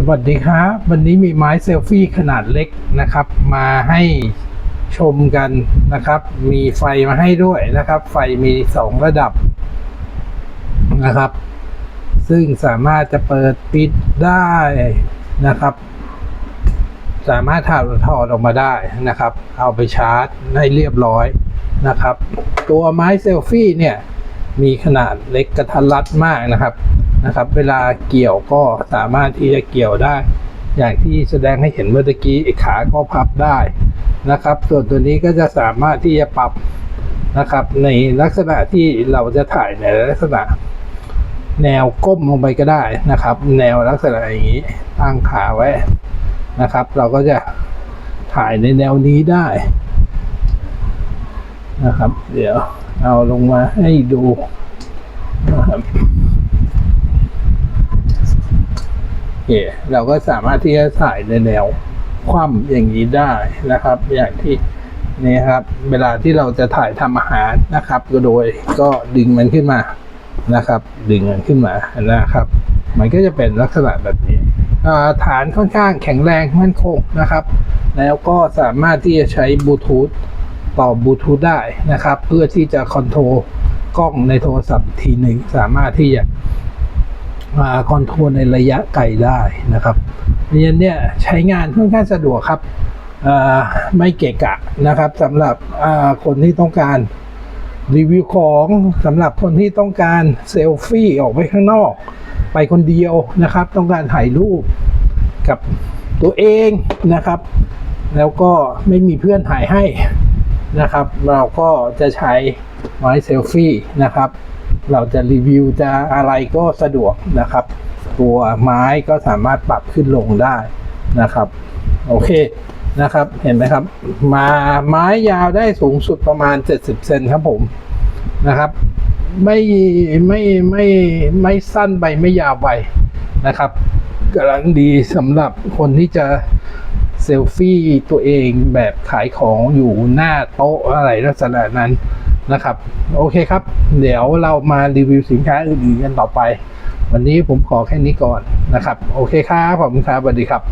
สวัสดีครับวันนี้มีไม้เซลฟี่ขนาดเล็กนะครับ มาให้ชมกันนะครับ มีไฟมาให้ด้วยนะครับ ไฟมีสองระดับนะครับ ซึ่งสามารถจะเปิดปิดได้นะครับ สามารถถอดถอดออกมาได้นะครับ เอาไปชาร์จให้เรียบร้อยนะครับ ตัวไม้เซลฟี่เนี่ยมีขนาดเล็กกระทัดรัดมากนะครับ นะครับ เวลาเกี่ยวก็สามารถที่จะเกี่ยวได้ อย่างที่แสดงให้เห็นเมื่อกี้ขาก็พับได้นะครับ ส่วนตัวนี้ก็จะสามารถที่จะปรับนะครับ ในลักษณะที่เราจะถ่ายในลักษณะ แนวก้มลงไปก็ได้นะครับ แนวลักษณะอย่างนี้ตั้งขาไว้นะครับ เราก็จะถ่ายในแนวนี้ได้นะครับ เดี๋ยวเอาลงมาให้ดูนะครับโอ เคเราก็สามารถที่จะถ่ายในแนวคว่ำอย่างนี้ได้นะครับ อย่างที่นี่ครับ เวลาที่เราจะถ่ายทำอาหารนะครับ ก็โดยก็ดึงมันขึ้นมานะครับ ดึงมันขึ้นมานะครับ มันก็จะเป็นลักษณะแบบนี้ฐานค่อนข้างแข็งแรงมั่นคงนะครับ แล้วก็สามารถที่จะใช้บลูทูธต่อบลูทูธได้นะครับ เพื่อที่จะคอนโทรลกล้องในโทรศัพท์ทีหนึ่งสามารถที่จะ คอนโทรลในระยะไกลได้นะครับเพราะฉะนั้นเนี่ยใช้งานค่อนข้างสะดวกครับไม่เกะกะนะครับสำหรับคนที่ต้องการรีวิวของสำหรับคนที่ต้องการเซลฟี่ออกไปข้างนอก ไปคนเดียวนะครับ ต้องการถ่ายรูปกับตัวเองนะครับ แล้วก็ไม่มีเพื่อนถ่ายให้นะครับ เราก็จะใช้ไม้เซลฟี่นะครับ เราจะรีวิวจะอะไรก็สะดวกนะครับ ตัวไม้ก็สามารถปรับขึ้นลงได้นะครับ โอเคนะครับ เห็นไหมครับ มาไม้ยาวได้สูงสุดประมาณ 70เซนครับผมนะครับ ไม่ไม่ไม่ไม่สั้นไปไม่ยาวไปนะครับกำลังดีสำหรับคนที่จะเซลฟี่ตัวเองแบบขายของอยู่หน้าโต๊ะอะไรลักษณะนั้น นะครับ โอเคครับ เดี๋ยวเรามารีวิวสินค้าอื่นๆกันต่อไป วันนี้ผมขอแค่นี้ก่อนนะครับ โอเคครับขอบคุณครับสวัสดีครับ